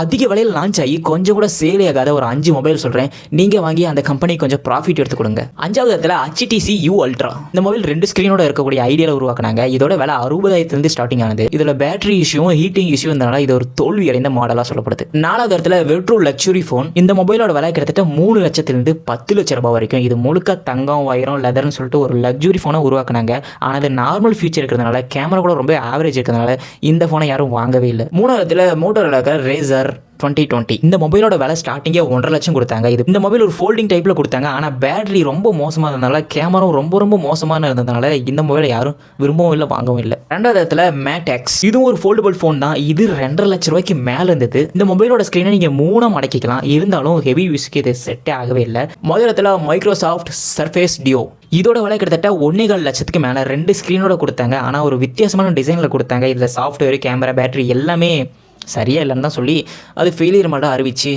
அதிக விலையில் லான்ச் ஆகி கொஞ்சம் கூட சேல் ஆகாத ஒரு அஞ்சு மொபைல் சொல்கிறேன் நீங்கள் வாங்கி அந்த கம்பெனி கொஞ்சம் ப்ராஃபிட் எடுத்து கொடுங்க. அஞ்சாவது இடத்துல ஹச்டிசி யூ அல்ட்ரா இந்த மொபைல் ரெண்டு ஸ்க்ரீனோட இருக்கக்கூடிய ஐடியாவில் உருவாக்குனாங்க. இதோட விலை அறுபதாயிரத்துலேருந்து ஸ்டார்டிங் ஆனது. இதில் பேட்டரி இஷ்யூவும் ஹீட்டிங் இஷ்யூ இருந்தனால இது ஒரு தோல்வி அடைந்த மாடலாக சொல்லப்படுது. நாலாவது இடத்துல வெட்ரோ லக்ஸுரி ஃபோன் இந்த மொபைலோட விலை கிட்டத்தட்ட மூணு லட்சத்துலேருந்து பத்து லட்ச ரூபாய் வரைக்கும். இது முழுக்க தங்கம் வைரம் லெதர்னு சொல்லிட்டு ஒரு லக்ஸுரி ஃபோனை உருவாக்குனாங்க. ஆனால் அது நார்மல் ஃபியூச்சர் இருக்கிறதுனால கேமரா கூட ரொம்ப ஆவரேஜ் இருக்கிறதுனால இந்த ஃபோனை யாரும் வாங்கவே இல்லை. மூணாவது மூணாவதுல மோட்டோரோல ரேசர் டுவெண்ட்டி டுவெண்ட்டி இந்த மொபைலோட விலை ஸ்டார்டிங்கே ஒன்றரை லட்சம் கொடுத்தாங்க. இது இந்த மொபைல் ஒரு ஃபோல்டிங் டைப்பில் கொடுத்தாங்க. ஆனால் பேட்டரி ரொம்ப மோசமாக இருந்ததுனால கேமராவும் ரொம்ப ரொம்ப மோசமான இருந்ததுனால இந்த மொபைலை யாரும் விரும்பவும் இல்லை வாங்கவும் இல்லை. ரெண்டாவது இடத்துல மேடெக்ஸ் இதுவும் ஒரு ஃபோல்டபுள் ஃபோன் தான். இது ரெண்டரை லட்ச ரூபாய்க்கு மேலே இருந்தது. இந்த மொபைலோட ஸ்க்ரீனை நீங்கள் மூணாக மடக்கிக்கலாம். இருந்தாலும் ஹெவி யூஸ்க்கு இது செட்டே ஆகவே இல்லை. முதல் இடத்துல மைக்ரோசாஃப்ட் சர்ஃபேஸ் டியோ இதோட விலை கிட்டத்தட்ட ஒன்னே கால் லட்சத்துக்கு மேலே. ரெண்டு ஸ்க்ரீனோட கொடுத்தாங்க. ஆனால் ஒரு வித்தியாசமான டிசைனில் கொடுத்தாங்க. இதில் சாஃப்ட்வேர் கேமரா பேட்டரி எல்லாமே சரியா இல்லைன்னு தான் சொல்லி அது ஃபெயிலியர் மட்டும் அறிவிச்சு